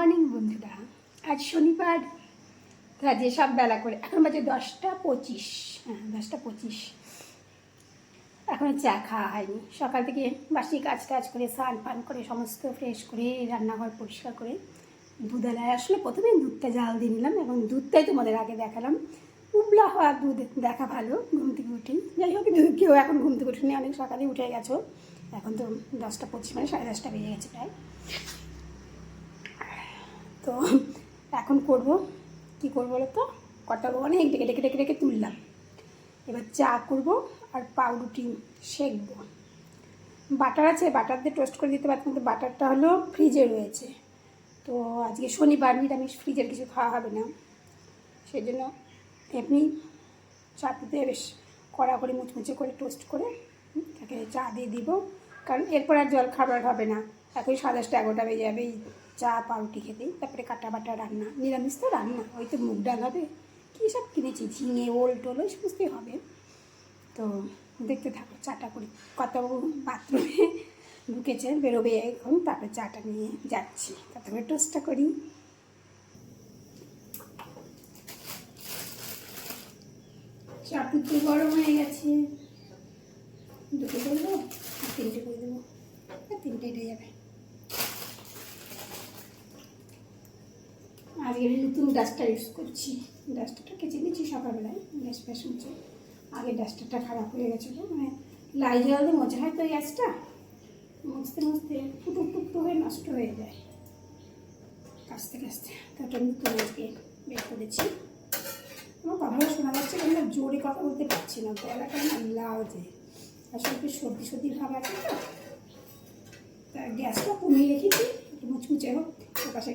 Morning, বন্ধুরা। আজ শনিবার কাজে সব বেলা করে, এখন বাজে দশটা পঁচিশ। হ্যাঁ দশটা পঁচিশ। এখনও চা খাওয়া হয়নি। সকাল থেকে বাসি কাজ টাজ করে, স্নান পান করে, সমস্ত ফ্রেশ করে, রান্নাঘর পরিষ্কার করে দুধেলায় আসলে প্রথমে দুধটা জাল দিয়ে নিলাম এবং দুধটাই তোমাদের আগে দেখালাম। উবলা হওয়া দুধ দেখা ভালো, ঘুম থেকে উঠেই। যাই হোক কেউ এখন ঘুম থেকে উঠেনি, অনেক সকালে উঠে গেছো। এখন তো দশটা পঁচিশ মানে সাড়ে দশটা বেজে গেছে প্রায়। তো এখন করব। কি করব বলো তো কটা অনেক ডেকে ডেকে ডেকে ডেকে তুললাম। এবার চা করব আর পাউরুটি সেকবো। বাটার আছে, বাটার দিয়ে টোস্ট করে দিতে পারতাম, কিন্তু বাটারটা হলো ফ্রিজে রয়েছে। তো আজকে শনিবার, নিরামিষ ফ্রিজের কিছু খাওয়া হবে না। সেই জন্য এমনি চা চাটুতে বেশ কড়া করে, মুচমুচে করে টোস্ট করে তাকে চা দিয়ে দিব। কারণ এরপর আর জল খাবার হবে না। এখন দশটা এগারোটা বেজে যাবে চা, পাউরুটি খেতেই তারপরে কাটা বাটা রান্না, নিরামিষ তো রান্না, ওই তো মুগ ডাল হবে, কী সব কিনেছি, ঝিঙে, ওল টোল, ওই সমস্তই হবে। তো দেখতে থাকো, চাটা করি। কত বাথরুমে ঢুকেছে, বেরোবে এখন, তারপরে চাটা নিয়ে যাচ্ছি। তারপরে টোস্টটা করি। চাটু তো গরম হয়ে গেছে। দুটো করে দেবো তিনটে করে দেবো। তিনটে এটা যাবে। আজকে নতুন ডাস্টার ইউজ করছি। ডাস্টারটা কেচে নিচ্ছি সকালবেলায়, গ্যাস ফ্যাস মুছে আগে ডাস্টারটা খারাপ হয়ে গেছিল মানে লাই জল মজা হয় তো গ্যাসটা। মুছতে মুছতে ফুটুক টুকটো হয়ে নষ্ট হয়ে যায়। কাচতে কাচতে তো ওটা নতুন আজকে বের করেছি। আমার কথাটা শোনা যাচ্ছে কিন্তু জোরে কথা বলতে পারছি না, গলাটা না যে আসলে একটু সর্দি সর্দি ভাব আছে তো। তা গ্যাসটা কমিয়ে রেখেছি, একটু মুচমুচে হোক পাশে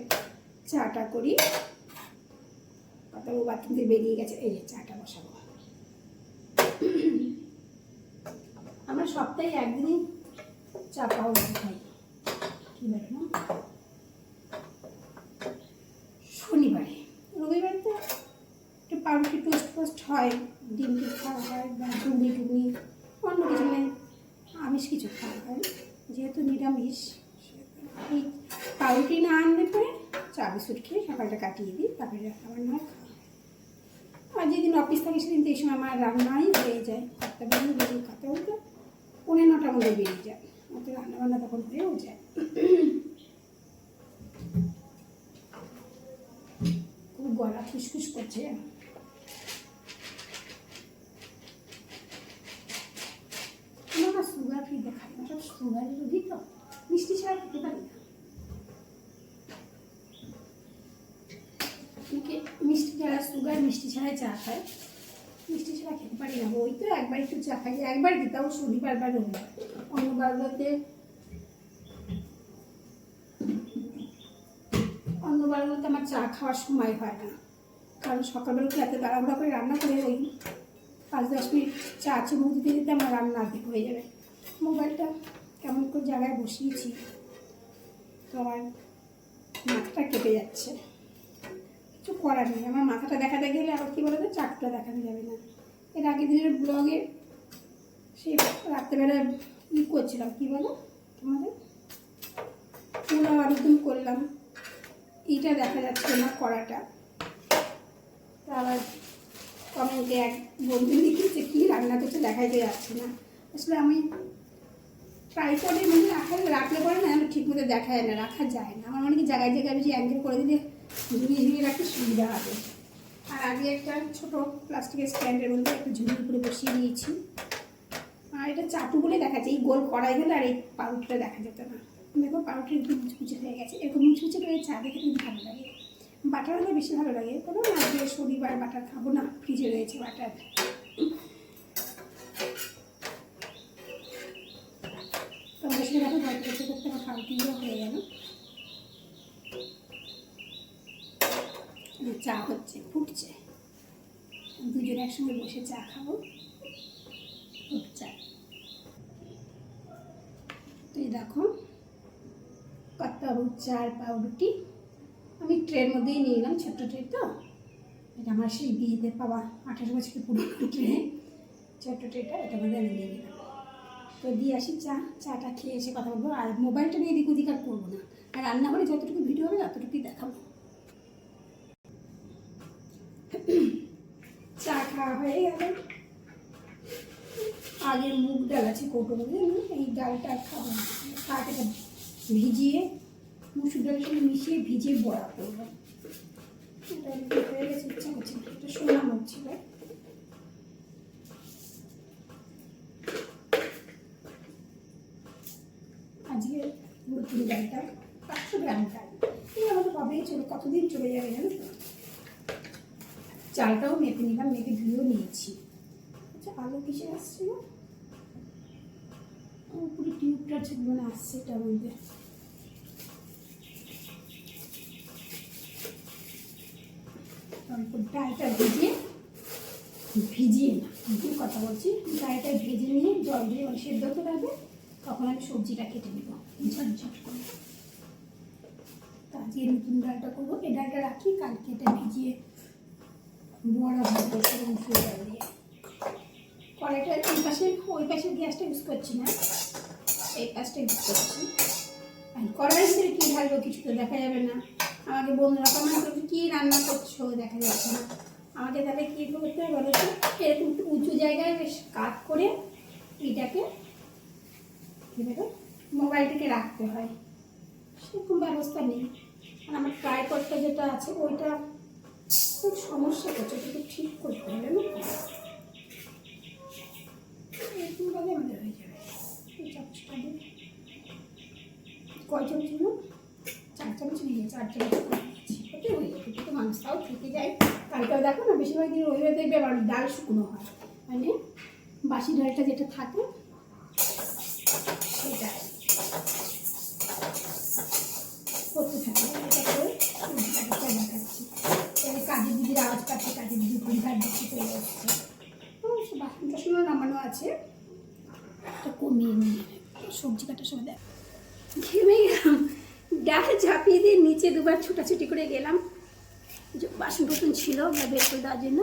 চাটা করি। কথা ও বাথরুম দিয়ে বেরিয়ে গেছে। এই চাটা বসাবো। আমরা সপ্তাহে একদিনই চা পাওয়া খাই। কী বলে না? শনিবারে। রবিবার তো একটু পাউরুটি টোস্ট ফোস্ট হয়, ডিম টিম খাওয়া হয়, বা ঘুগনি টুগনি, অন্য কিছু মানে আমিষ কিছু খাওয়া হয়। যেহেতু নিরামিষ এই পাউরুটি না আনলে পরে চা বিস্কুট খেয়ে সকালটা কাটিয়ে দিই, তারপরে নয় খাওয়া হয় আর যেদিন অফিস থাকে সেদিন তো এই সময় আমার রান্নাই হয়ে যায়। একটা বেরিয়ে বেরিয়ে খাতে বলতে পনেরো নটার মধ্যে বেরিয়ে যায়। অত রান্না বান্না তখন হয়েও যায়। খুব গলা খুসখুস করছে আমার সুগার ফ্রি দেখায় না, সব সুগারের রোগী তো। মিষ্টি ছাড়া খেতে পারি না অনেকে ছাড়া সুগার মিষ্টি ছাড়াই চা খায়। মিষ্টি ছাড়া খেতে পারি না। ওই তো একবার একটু চা খাই, একবার তাও শনিবার বা রবিবার। অন্য বারগুলোতে অন্য বারগুলোতে আমার চা খাওয়ার সময় হয় না। কারণ সকালবেলা এত তাড়াহুড়া করে রান্না করে ওই পাঁচ দশ মিনিট চা চুমুক দিতে দিতে আমার রান্না অর্ধেক হয়ে যাবে। মোবাইলটা কেমন করে জায়গায় বসিয়েছি, তো আমার মাথাটা কেটে যাচ্ছে। কিছু করার নেই। আমার মাথাটা দেখাতে গেলে আবার কী বলতো চাকটা দেখানো যাবে না। এর আগের দিনের ব্লগে সে রাত্রেবেলা ই করছিলাম, কী বলো তোমাদের? পোলাও আলুদম করলাম। এইটা দেখা যাচ্ছে না করাটা। আবার কমেন্টে এক বন্ধু লিখেছে, কী রান্না করছে দেখাইতে যাচ্ছে না। আসলে আমি ট্রাইপডের মানে রাখা রাখলে পরে না ঠিক মতো দেখা যায় না, রাখা যায় না। আমার মনে কি জায়গায় জায়গায় বেশি অ্যাঙ্গেল করে দিলে ঝুড়ি ঝুড়ি রাখতে সুবিধা হবে। আর আগে একটা ছোটো প্লাস্টিকের স্ট্যান্ডের মধ্যে একটু ঝুড়ি উপরে বসিয়ে দিয়েছি। আর এটা চাটু বলে দেখা যায় এই গোল কড়াই হলে আর এই পাউরুটিটা দেখা যেত না। দেখো পাউরুটি একটু মুচমুচে হয়ে গেছে, এরকম মুচমুচে করে চা দেখে কিন্তু ভালো লাগে। বাটার হলে বেশি ভালো লাগে কোনো না শনিবার বাটার খাব না, ফ্রিজে রয়েছে বাটার। তোমাদের সাথে দেখো গল্প করতে করতে আমার পাউরুটিগুলো হয়ে গেল। চা হচ্ছে, ফুটছে। দুজন একসঙ্গে বসে চা খাব। চা। তো এই দেখো কত্তাবু চার পাউরুটি। আমি ট্রের মধ্যেই নিয়ে নিলাম ছোট্ট ট্রে তো। এটা আমার সেই বিয়েতে পাওয়া আঠারো বছরের পুরোনো ট্রে। ছোট্ট ট্রেটা এটার মধ্যে আমি নিয়ে নিলাম। তো তো দিয়ে আসি চা, চাটা খেয়ে এসে কথা বলব। আর মোবাইলটা নিয়ে এদিক ওদিক আর করব না। আর রান্নাঘরে যতটুকু ভিডিও হবে ততটুকুই দেখাবো চা খাওয়া হয়ে গেল আগে মুগ ডাল আছে কৌটো বুঝলেন এই ডালটা খাব না। ভিজিয়ে মুসুর ডালের সঙ্গে মিশিয়ে ভিজিয়ে বড়া করব। ডালটা কতদিন চলে যাবে জানো চালটাও মেপে নিলাম, মেপে ধুয়েও নিয়েছি। আচ্ছা আলু কিসে আসছিল? উপরে টিউবটা ছিল না আসছে এটার মধ্যে। তারপর ডালটা ভিজিয়ে ভিজিয়ে না কথা বলছি ডালটা ভেজে নিয়ে জল দিয়ে মানে সেদ্ধ হতে লাগবে, তখন আমি সবজিটা কেটে নেব। ঝটঝট করে। তা আজকে নতুন ডালটা করব। এই ডালটা রাখি, কালকে এটা ভিজিয়ে বড়া ভাজবো সেরকম মুসুর ডাল কড়াইটা এই পাশে, ওই পাশের গ্যাসটা ইউজ করছি না। এই পাশটা ইউজ করছি। আর কড়াইয়ের ভিতরে কী ঢালবো কিছু তো দেখা যাবে না। আমাকে বন্ধুরা কমেন্ট করছে কী রান্না করছ? দেখা যাচ্ছে না। আমাকে তাহলে কী করতে হবে বলো তো? এরকম একটু উঁচু জায়গায় বেশ কাত করে এটাকে মোবাইলটাকে রাখতে হয়। সেরকম ব্যবস্থা নেই। আর আমার ট্রাইপডটা যেটা আছে, ওইটা খুব সমস্যা করছে ওটা একটু ঠিক করতে হবে না এরকম ভাবে আমাদের হয়ে যাবে। এই চামচটা কয় চার চামচ নিয়ে চার চামচ ওটাই হয়ে যাবে। কিন্তু মাংসটাও থেকে যায়। কালকেও দেখো না, বেশিরভাগ দিন ওইভাবে দেখবে ডাল শুকনো হয়। মানে বাসি ডালটা যেটা থাকে সেটা করতে থাকে এটা করে সবজিটাকে দেখাচ্ছি এবার কাজের দিদির আওয়াজ পাচ্ছে কাজের দিদি পরিবার দিচ্ছি চলে যাচ্ছে অবশ্য বাসন টাসনও নামানো আছে এটা কমিয়ে নিয়ে সবজি কাটার সময় দেখ ঘেমে গেলাম ডাল ঝাঁপিয়ে দিয়ে নিচে দুবার ছুটাছুটি করে গেলাম। বাসন টাসন ছিল ওগুলো বের করে দেওয়ার জন্য,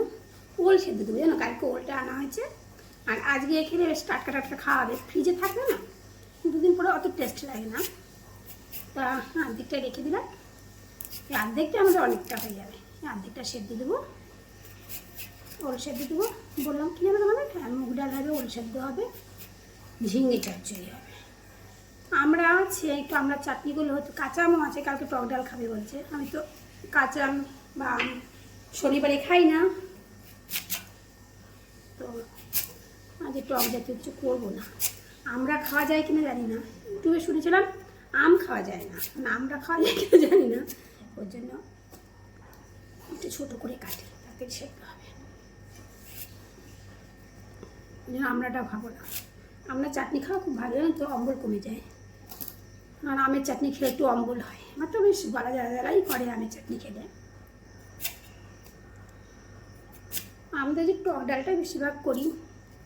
ওল সেদ্ধ দেবো, জানো? কালকে ওলটা আনা হয়েছে। আর আজকে খেলে বেশ টাটকা টাটকা খাওয়াবে। ফ্রিজে থাকবে না, দুদিন পরে অত টেস্ট লাগে না। তা অর্ধেকটা রেখে দিলাম। এই অর্ধেকটা আমাদের অনেকটা হয়ে যাবে। এই অর্ধেকটা সেদ্ধ দেবো। ওল সেদ্ধ দেবো। বললাম, কী হবে তোমাদের? হ্যাঁ মুগ ডাল হবে, ওল সেদ্ধ হবে, ঝিঙে চচ্চড়ি হবে। আমরা আছে, একটু আমরা চাটনিগুলো হচ্ছে কাঁচা আমও আছে, কালকে টক ডাল খাবে বলছে। আমি তো কাঁচা আম বা শনিবারে খাই না। তো আজ টক জাতীয় কিছু করব না। আমরা খাওয়া যায় কিনা জানি না। ইউটিউবে শুনেছিলাম, আম খাওয়া যায় না। মানে আমরা খাওয়া যায় কিনা জানি না। ওর জন্য একটু ছোটো করে কাটি তাকে সেদ্ধ হবে। আমরাটা খাব না। আমরা চাটনি খাওয়া খুব ভালো তো, অম্বল কমে যায়। আর আমের চাটনি খেলে একটু অম্বল হয়। আমার তো বেশ বলা যারা যারাই করে আমের চাটনি খেলে আমাদের যে টক ডালটা বেশিরভাগ করি।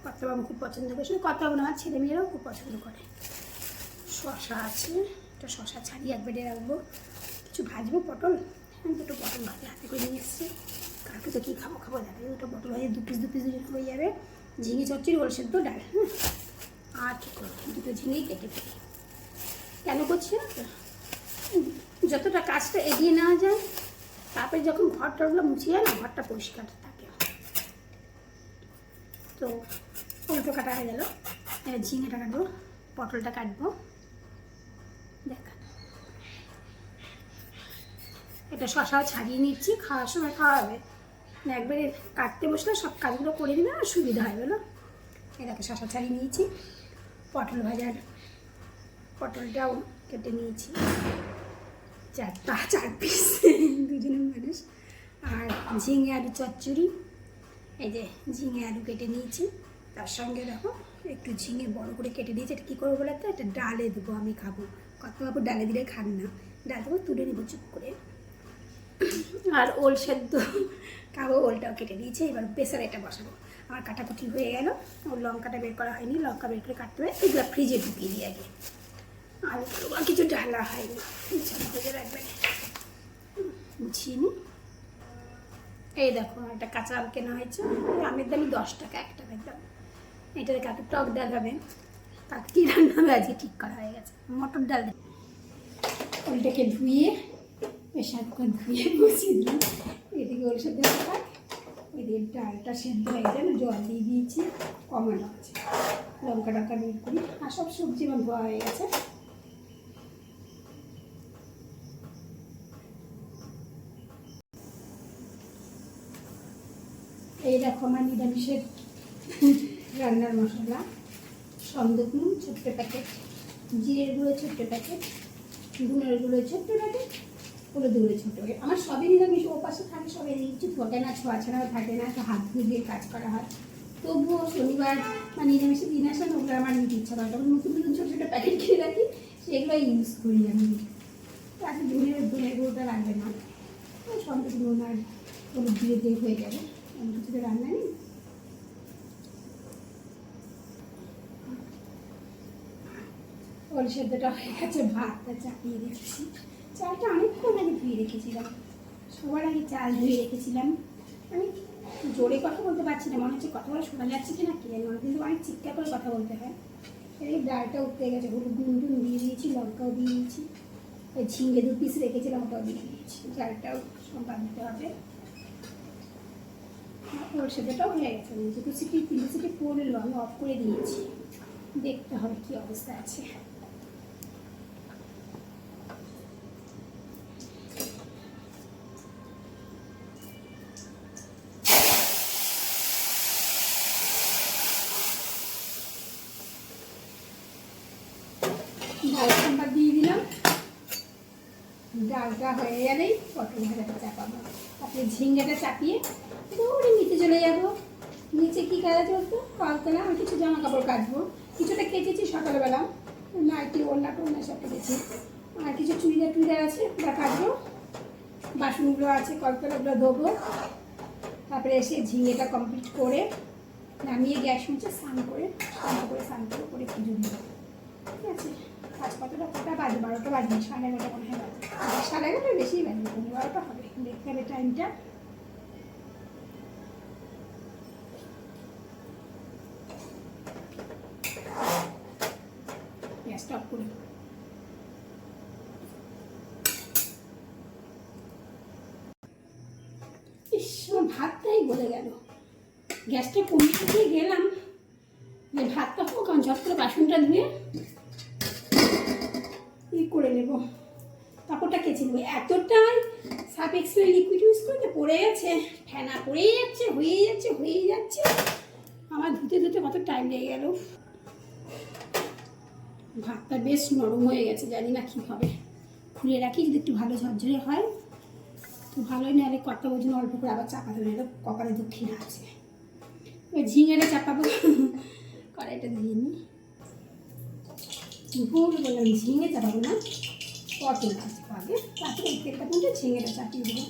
কর্তাবাবু খুব পছন্দ করে। শুধু কর্তাবাবু না আমার ছেলে মেয়েরাও খুব পছন্দ করে। শশা আছে, একটা শশা ছাড়িয়ে এক বেডে রাখব। কিছু ভাজবো পটল। আমি দুটো পটল ভাজা, হাতে করে নিয়ে এসেছি। কালকে তো কী খাব খাব যাবে দুটো পটল ভাজা দু পিস দু পিস হয়ে যাবে। ঝিঙে চচ্চড়ি, ওল সেদ্ধ, ডাল হ্যাঁ আর কী করব? দুটো ঝিঙেই কেটে ফেলি। কেন করছি? যতটা কাজটা এগিয়ে নেওয়া যায়, তারপরে যখন ঘরটাগুলো মুছিয়ে যায় না ঘরটা পরিষ্কার থাকে। তো উল্টো কাটা হয়ে গেল। এবার ঝিঙেটা কাটবো পটলটা কাটবো। দেখা। এটা শশাও ছাড়িয়ে নিচ্ছি, খাওয়ার সময় খাওয়াবে একবারে কাটতে বসলে সব কাজগুলো করে দিলে না সুবিধা হয়, বলো? এটাকে শশা ছাড়িয়ে নিয়েছি। পটল ভাজার পটলটাও কেটে নিয়েছি। চারটা চার পিস দুজনের মানুষ। আর ঝিঙে আলু চচ্চড়ি। এই যে ঝিঙে আলু কেটে নিয়েছি। তার সঙ্গে দেখো, একটু ঝিঙে বড় করে কেটে দিয়েছি এটা কী করব বলে তো এটা ডালে দেবো, আমি খাব। কত বাবু ডালে দিলে খান না। ডাল দেবো তুলে নেব চুপ করে। আর ওল সেদ্ধ খাব, ওলটাও কেটে দিয়েছি এবার প্রেসারে এটা বসাবো। আমার কাটাকুটি হয়ে গেল। লঙ্কাটা বের করা হয়নি। লঙ্কা বের করে কাটতে হবে। এগুলো ফ্রিজে ঢুকিয়ে দিই আগে। আর আর কিছু ঢালা হয়নি। ভেজে রাখবে গুছিয়ে নিই এই দেখো, একটা কাঁচা আম কেনা হয়েছে। আমের দামই দশ টাকা, একটা আমের দাম। এটাতে কাকে টক ডাল হবে? কাকি রান্না হবে? আজকে ঠিক করা হয়ে গেছে। মটর ডাল দিয়ে ওলটাকে ধুয়ে, প্রেশার কুকার ধুয়ে বসিয়ে দিলাম। এদিকে ওর সাথে এদিকে ডালটা সেদ্ধ হয়ে গেলে জল দিয়ে দিয়েছি কমানো আছে লঙ্কা টঙ্কা বের করি আর সব সবজি আমার ধোয়া হয়ে গেছে। এই দেখো আমার নিরামিষের রান্নার মশলা। সন্দক নুন, ছোট্ট প্যাকেট জিরের গুঁড়ো, ছোট্ট প্যাকেট গুঁড়োর গুঁড়ো, ছোট্ট প্যাকেট গুঁড়ো, ছোট্ট প্যাকেট আমার সবই নিরামিষ, ও পাশে থাকে সবাই। কিছু থাকে না, ছোঁয়া ছাড়াও থাকে না তো হাত ধুয়ে দিয়ে কাজ করা হয়। তবুও শনিবার মানে নিরামিষের দিন আসে ওগুলো আমার নিতে ইচ্ছা করে তখন নতুন নতুন ছোটো ছোটো প্যাকেট কিনে রাখি, সেগুলো ইউজ করি আমি। তাতে ধুনের, ধনের গুঁড়োটা লাগবে না। ওই সন্দক নুন আর হলুদ দিয়ে দিয়ে হয়ে যাবে। অন্য কিছু তো রান্না নেই? ওল সেদ্ধটা হয়ে গেছে, ভাতটা চাপিয়ে রেখেছি। চালটা অনেকক্ষণ আগে ধুয়ে রেখেছিলাম। সবার আগে চাল ধুয়ে রেখেছিলাম। আমি জোরে কথা বলতে পারছি না, মনে হচ্ছে কথাগুলো শোনা যাচ্ছে কি না কি জানি কিন্তু অনেক চিৎকার করে কথা বলতে হয়। এই ডালটা উঠতে গেছে, হলুদ নুন টুন দিয়ে দিয়েছি, লঙ্কাও দিয়ে দিয়েছি। ঝিঙ্গে দু পিস রেখেছিলাম, ওটাও দিয়ে দিয়েছি। ডালটাও সব বাদ দিতে হবে। ওর সেটাও হয়ে গেছে। দুটো সিটি তিনটে সিটি পড়ল আমি অফ করে দিয়েছি। দেখতে হবে কি অবস্থা আছে। ডাল দিয়ে দিলাম। ডালটা হয়ে গেলেই পটল ভাজাটা চাপাবো। তারপরে ঝিঙ্গাটা চাপিয়ে চলে যাব। নিচে কী কাজ চলতো কলতলা আমি কিছু জামা কাপড় কাচবো। কিছুটা কেচেছি সকালবেলা। না নাইটি, ওড়না টোড়না সব কেটেছি আর কিছু চুড়িদার টুড়িদার আছে, ওটা কাটবো বাসনগুলো আছে, কলতলাগুলো ধোবো। তারপরে এসে ঝিঙেটা কমপ্লিট করে নামিয়ে গ্যাস মুছে স্নান করে স্নান করে স্নান করে করে পুজো দিব। ঠিক আছে? আজ কতটা? কটা বাজে? বারোটা বাজে। সাড়ে এগারোটা মনে হয় বাজে। সাড়ে এগারোটা বেশি বাজে। বারোটা হবে। দেখতে হবে টাইমটা গ্যাসটা অফ করি ইস আমার ভাতটাই গলে। গ্যাসটা কমিয়ে দিয়ে গেলাম। যে ভাতটা হোক কারণ ঝট করে বাসনটা ধুয়ে ই করে নেব। কাপড়টা কেচে নেব। এতটাই সার্ফ এক্সেল লিকুইড ইউজ করতে পড়ে গেছে ফেনা পড়েই যাচ্ছে হয়েই যাচ্ছে হয়েই যাচ্ছে। আমার ধুতে ধুতে কত টাইম লেগে গেল। ভাতটা বেশ নরম হয়ে গেছে, জানি না কী হবে খুলে রাখি, যদি একটু ভালো ঝরঝরে হয়। ভালোই নাহলে কর্তা ওজন অল্প করে আবার চাপা চাপাতে নাহলে কপালে দক্ষিণা আছে। ওই ঝিঙেটা চাপাবো কড়াইটা দিয়ে নিই ভুল বললাম, ঝিঙে চাপাবো না, পটল চাপাবে তারপরে এই তেলটা কিন্তু ঝিঙেটা চাপিয়ে দেবো।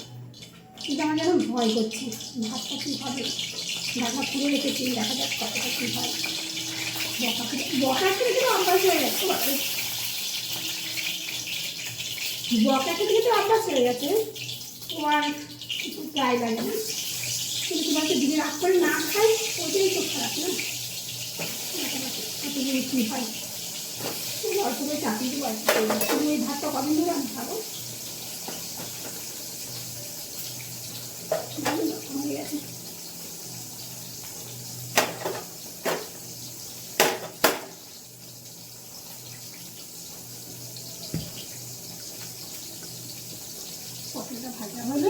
কিন্তু আমার যেন ভয় করছে, ভাতটা কী হবে? ঢাকা পুড়ে রেখেছি, দেখা যাক কতটা কী হয়। বকা বকা কিন্তু অভ্যাস হয়ে গেছে। বকা থেকে কিন্তু অভ্যাস হয়ে গেছে। তোমার কিছু প্রায় লাগে না। কিন্তু তোমাকে দিনে রাত করে না খাই ওটাই তো খারাপ, না? কতগুলো কী হয়? তুমি অল্প দেবো অল্প তুমি এই ভাতটা কদিন ধরে আমি খাব পটলটা ভাজা হলে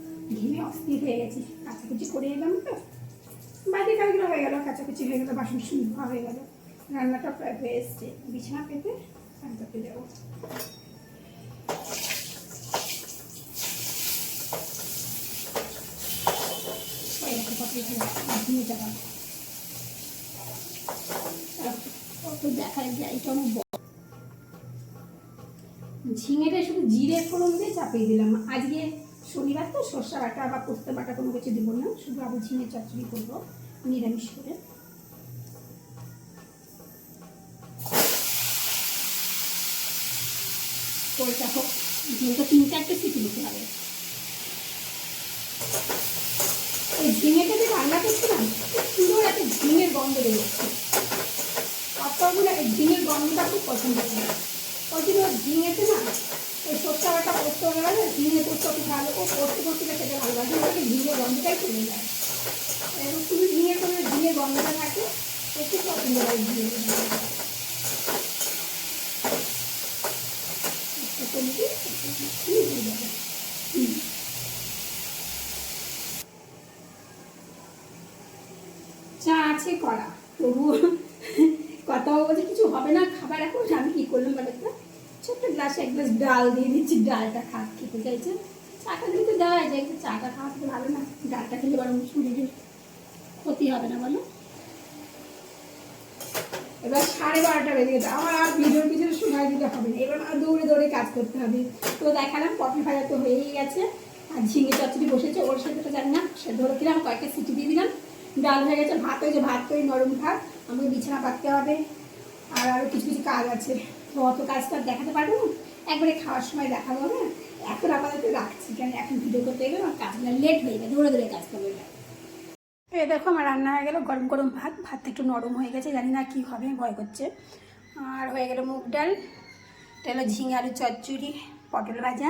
ঘেমে অস্থির হয়ে গেছি। কাছাকুচি করে এলাম তো। বাইরে কাজগুলো হয়ে গেল কাছাকুচি হয়ে গেলো, বাসন সুন্দর হয়ে গেল। রান্নাটা প্রায় হয়ে এসছে। বিছানা পেতে স্নান করতে যাব যাব। কত দেখার অনেক ঝিঙেটা শুধু জিরে ফোড়ন দিয়ে চাপিয়ে দিলাম। আজকে শনিবার তো সর্ষা বাটা বা পোস্ত বাটা কোনো কিছু দেবো না, শুধু আবার ঝিঙে চচ্চড়ি করব, নিরামিষ করে। হোক তিন চারটে সিটি দিতে হবে। এই ঝিঙেটা যে রান্না করছিলাম পুরো একটা ঝিঙের গন্ধ বেরোচ্ছে আপনাগুলো এই ঝিঙের গন্ধটা খুব পছন্দ করে। ওই জন্য ঝিঙেতে না ঝিঙে পোস্ত খুব ভালো ও পোস্ত পোস্তটা খেতে ভালো লাগে ওকে গন্ধটাই চলে যায় এবার শুধু ঝিঙে করে ঝিঙের গন্ধটা থাকে, একটু পছন্দ হয়। হুম। চা আছে করা তবুও কথা বলছে কিছু হবে না খাবার এখন আমি কি করলাম বলে তো ছোট্ট গ্লাসে এক গ্লাস ডাল দিয়ে দিচ্ছি, ডালটা খা খেতে চাইছে। চাটা দিলে তো দেওয়া যায়, কিন্তু চাটা খাওয়া তো ভালো না। ডালটা খেলে বরং শরীরের ক্ষতি হবে না, বলো? এবার সাড়ে বারোটা বেজে গেছে, আমার আর ভিডিওর পিছনে সময় দিতে হবে না। এবার আমার দৌড়ে দৌড়ে কাজ করতে হবে। তো দেখালাম পটল ভাজা তো হয়েই গেছে। আর ঝিঙে চচ্চড়ি বসেছে, ওর সাথে তো জানি না, সে ধরে কিলাম কয়েকটা সিটি দিয়ে দিলাম। ডাল হয়ে গেছে, ভাত হয়েছে, ভাত তো নরম ভাত। আমাকে বিছানা পাততে হবে। আর আরও কিছু কিছু কাজ আছে। তো অত কাজ তো আর দেখাতে পারব না। একবারে খাওয়ার সময় দেখাবো হ্যাঁ? এখন আপাতত রাখছি, কেন এখন ভিডিও করতে গেলে আমার কাজগুলো লেট হয়ে যাবে দৌড়ে দৌড়ে কাজ করবে এই দেখো, আমার রান্না হয়ে গেল গরম গরম ভাত। ভাতটা একটু নরম হয়ে গেছে, জানি না কী হবে, ভয় করছে। আর হয়ে গেল মুগ ডাল, এটা ঝিঙে আলু চচ্চড়ি, পটল ভাজা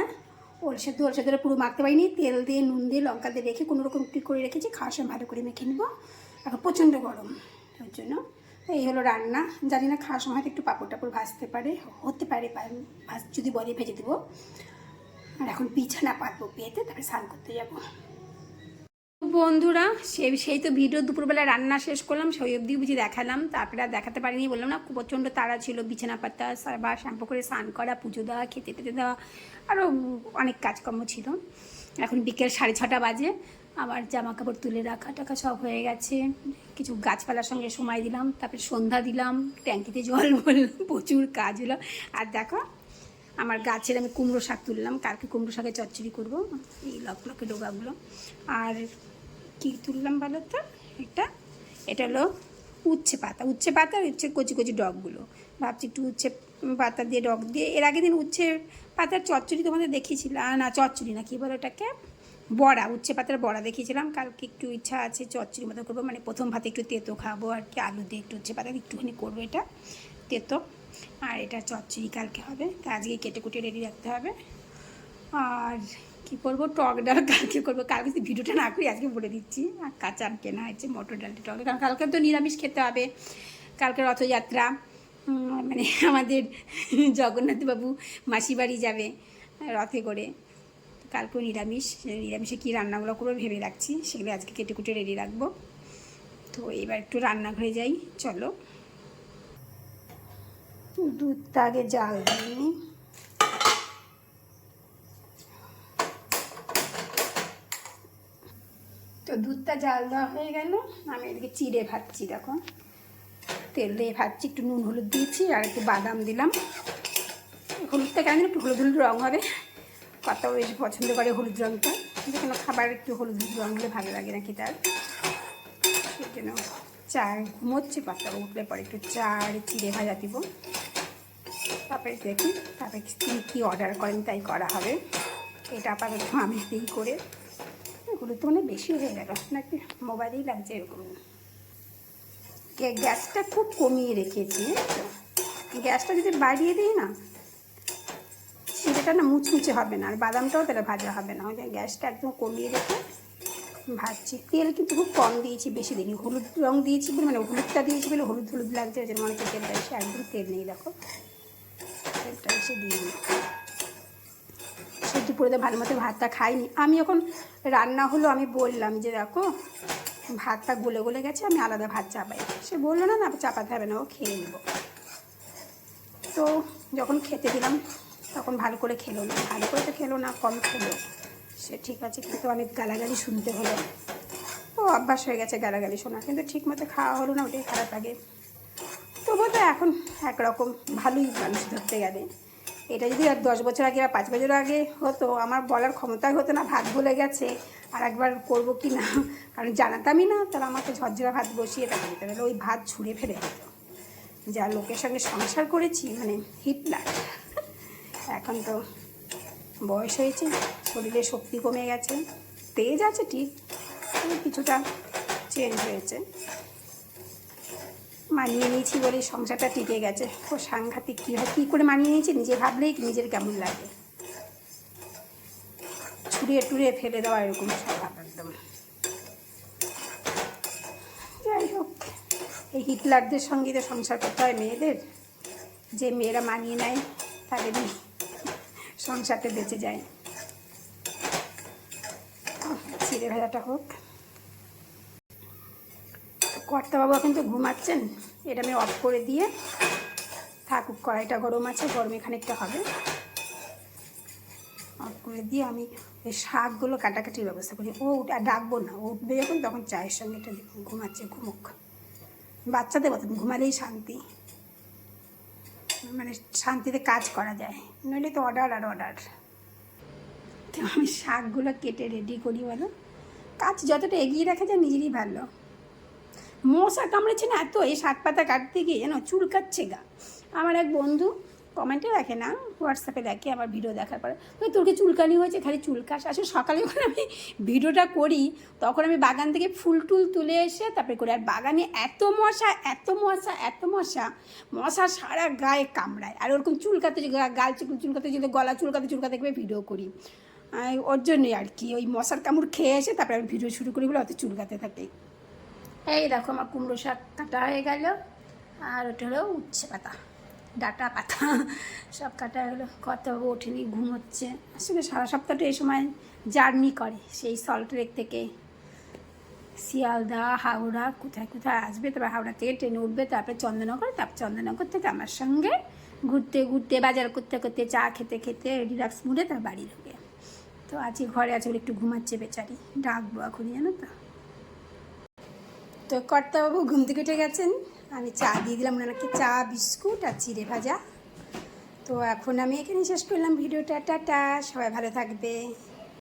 ওল সেদ্ধ ওল সেদ্ধটা পুরো মাখতে পারিনি। তেল দিয়ে, নুন দিয়ে, লঙ্কা দিয়ে রেখে কোনো রকম করে রেখেছি, খাওয়ার সময় ভালো করে মেখে নেব। এখন প্রচণ্ড গরম ওর জন্য। এই হলো রান্না। জানি না, খাওয়ার সময় একটু পাপড় টাপড় ভাজতে পারে। হতে পারে ভাজ, যদি বলে ভেজে দেবো। আর এখন বিছানা পাতবো পেয়েতে তারপরে স্নান করতে যাব। বন্ধুরা সেই সেই তো ভিডিও দুপুরবেলা রান্না শেষ করলাম, সেই অবধি বুঝি দেখালাম। তারপরে আর দেখাতে পারিনি, বললাম না প্রচণ্ড তাড়া ছিল, বিছানা পাতা বা শ্যাম্পু করে স্নান করা, পুজো দেওয়া, খেতে টেতে দেওয়া আরও অনেক কাজকর্ম ছিল। এখন বিকেল সাড়ে ছটা বাজে। আবার জামা কাপড় তুলে রাখা টাকা সব হয়ে গেছে। কিছু গাছপালার সঙ্গে সময় দিলাম, তারপরে সন্ধ্যা দিলাম, ট্যাঙ্কিতে জল ভরলাম, প্রচুর কাজ হলো। আর দেখো, আমার গাছের আমি কুমড়ো শাক তুললাম, কালকে কুমড়ো শাকের চচ্চড়ি করব, এই লক লকে ডোগাগুলো। আর কি তুললাম বলো তো? এটা এটা হলো উচ্ছে পাতা। উচ্ছে পাতা আর উচ্ছে কচি কচি ডগগুলো। ভাবছি একটু উচ্ছে পাতা দিয়ে, ডগ দিয়ে। এর আগের দিন উচ্ছে পাতার চচ্চড়ি তোমাদের দেখিয়েছিলাম, না, চচ্চড়ি না, কি বলো ওটাকে? বড়া, উচ্ছে পাতার বড়া দেখিয়েছিলাম। কালকে একটু ইচ্ছা আছে, চচ্চড়ি মতো করব। মানে প্রথম ভাতে একটু তেতো খাব আর কি, আলু দিয়ে একটু উচ্ছে পাতা একটুখানি করব এটা, তেতো। আর এটা চচ্চড়ি কালকে হবে, তা আজকে কেটে কুটে রেডি রাখতে হবে। আর কি করব? টক ডাল কালকে করব। কালকে যদি ভিডিওটা না করি, আজকে বলে দিচ্ছি। আর কাঁচা আম কেনা হয়েছে, মটর ডালটা টক। কারণ কালকে তো নিরামিষ খেতে হবে। কালকে রথযাত্রা মানে আমাদের জগন্নাথবাবু মাসি বাড়ি যাবে রথে করে। কালকেও নিরামিষ নিরামিষে কী রান্নাগুলো করব ভেবে রাখছি, সেগুলো আজকে কেটে কুটে রেডি রাখব। তো এবার একটু রান্নাঘরে যাই, চলো। দুধটা আগে জাল দিয়ে তো দুধটা জাল দেওয়া হয়ে গেল, আমি এদিকে চিড়ে ভাজছি, দেখো। তেল দিয়ে ভাজছি, একটু নুন হলুদ দিয়েছি, আর একটু বাদাম দিলাম। হলুদটা কেন একটু হলুদ হলুদ রঙ হবে। কত বেশি পছন্দ করে হলুদ রঙটা যে কোনো খাবার একটু হলুদ হলুদ রঙ হলে ভালো লাগে নাকি তার? সেই জন্য চা ঘুমোচ্ছে পাতা, উঠলে পরে একটু চা আর চিড়ে ভাজা দিব। তারপরে দেখি তারপরে তিনি কী অর্ডার করেন তাই করা হবে। এটা আপাতত আমি দিই করে, এগুলো তো মানে বেশি হয়ে গেল। নাকি মোবাইলেই লাগছে এরকম। গ্যা- গ্যাসটা খুব কমিয়ে রেখেছি? গ্যাসটা যদি বাড়িয়ে দিই না চিড়েটা না মুচমুচে হবে না, আর বাদামটাও তাহলে ভাজা হবে না। ওই গ্যাসটা একদম কমিয়ে রেখে ভাজছি। তেল কিন্তু খুব কম দিয়েছি বেশি দিইনি হলুদ রং দিয়েছি বলে মানে হলুদটা দিয়েছি বলে হলুদ হলুদ লাগছে, ওই জন্য অনেকে তেলটা এসে একদম তেল নেই, দেখো। তেলটা এসে দিইনি সে দুপুরে ভালো মতো ভাতটা খাইনি। আমি যখন রান্না হলো, আমি বললাম যে, দেখো, ভাতটা গলে গলে গেছে, আমি আলাদা ভাত চাপাই। সে বলল, না না, চাপাতে হবে না, ও খেয়ে নেব তো যখন খেতে দিলাম তখন ভালো করে খেলো না। ভালো করে তো খেলো না, কম খেলো। সে ঠিক আছে, কিন্তু অনেক গালাগালি শুনতে হলো। ও অভ্যাস হয়ে গেছে গালাগালি শোনা, কিন্তু ঠিক মতো খাওয়া হলো না, ওটাই খারাপ লাগে তো তো এখন একরকম, ভালোই মানুষ ধরতে গেলে। এটা যদি আর দশ বছর আগে বা পাঁচ বছর আগে হতো, আমার বলার ক্ষমতাই হতো না, ভাত বলে গেছে, আর একবার করব কি না? কারণ জানাতামই না তারা আমাকে ঝরঝরা ভাত বসিয়ে তাকে দিতে গেলে ওই ভাত ছুঁড়ে ফেলে দিত। যা লোকের সঙ্গে সংসার করেছি মানে হিটলার। এখন তো বয়স হয়েছে, শরীরে শক্তি কমে গেছে, তেজ আছে ঠিক কিছুটা চেঞ্জ হয়েছে। মানিয়ে নিয়েছি বলে সংসারটা টিকে গেছে। ও সাংঘাতিক কী হয়, কী করে মানিয়ে নিয়েছি, নিজে ভাবলেই নিজের কেমন লাগে। ছুঁড়িয়ে টুড়িয়ে ফেলে দেওয়া এরকম স্বভাব একদম। যাই হোক, এই হিটলারদের সঙ্গে তো সংসার করতে হয় মেয়েদের। যে মেয়েরা মানিয়ে নেয় তাদেরই সংসারটা বেঁচে যায়। চিড়ে ভাজাটা হোক। কর্তাবাবু কিন্তু ঘুমাচ্ছেন, এটা আমি অফ করে দিয়ে থাকুক, কড়াইটা গরম আছে, গরমে খানিকটা হবে। অফ করে দিয়ে আমি ওই শাকগুলো কাটাকাটির ব্যবস্থা করি। ও আর ডাকবো না, ও উঠবে যখন, তখন চায়ের সঙ্গে এটা ঘুমাচ্ছে, ঘুমুক। বাচ্চাদের মতন ঘুমালেই শান্তি। মানে শান্তিতে কাজ করা যায়। নইলে তো অর্ডার আর অর্ডার তো আমি শাকগুলো কেটে রেডি করি বলো। কাজ যতটা এগিয়ে রাখা যায় নিজেরই ভালো। মশা কামড়েছে না এত, এই শাক পাতা কাটতে গিয়ে যেন চুলকাচ্ছে গা। আমার এক বন্ধু কমেন্টে দেখে না, হোয়াটসঅ্যাপে দেখে আমার ভিডিও দেখার পরে। তোর কি চুলকানি হয়েছে? খালি চুলকাস। আসলে সকালে যখন আমি ভিডিওটা করি, তখন আমি বাগান থেকে ফুল টুল তুলে এসে, তারপরে করি। আর বাগানে এত মশা এত মশা এত মশা মশা সারা গায়ে কামড়ায়। আর ওরকম চুলকাতে গাল চুল চুলকাতে যদি গলা চুলকাতে চুলকাতে করে ভিডিও করি। ওর জন্যই আর কি। ওই মশার কামড় খেয়ে এসে, তারপরে আমি ভিডিও শুরু করি বলে অত চুলকাতে থাকে। এই দেখো, আমার কুমড়ো শাক কাটা হয়ে গেল। আর ওটা হলো উচ্ছে পাতা। ডাটা পাতা, সব কাটা হয়ে গেলো কত ওঠেনি ঘুমোচ্ছে আসলে সারা সপ্তাহটা এই সময় জার্নি করে সেই সল্ট থেকে। শিয়ালদা, হাওড়া, কোথায় কোথায় আসবে, তারপর হাওড়া থেকে ট্রেনে উঠবে, তারপরে চন্দননগর, তারপর চন্দননগর থেকে আমার সঙ্গে ঘুরতে ঘুরতে, বাজার করতে করতে, চা খেতে খেতে রিল্যাক্স মুডে তার বাড়ি ঢুকে। তো আজকে ঘরে আছে একটু ঘুমাচ্ছে বেচারি, ডাকবো এখনই, জানো তো। তো কর্তাবাবু, ঘুম থেকে উঠে গেছেন? আমি চা দিয়ে দিলাম ওনাকে চা, বিস্কুট আর চিড়ে ভাজা। তো এখন আমি এখানে শেষ করলাম ভিডিওটা। টাটা, সবাই ভালো থাকবে।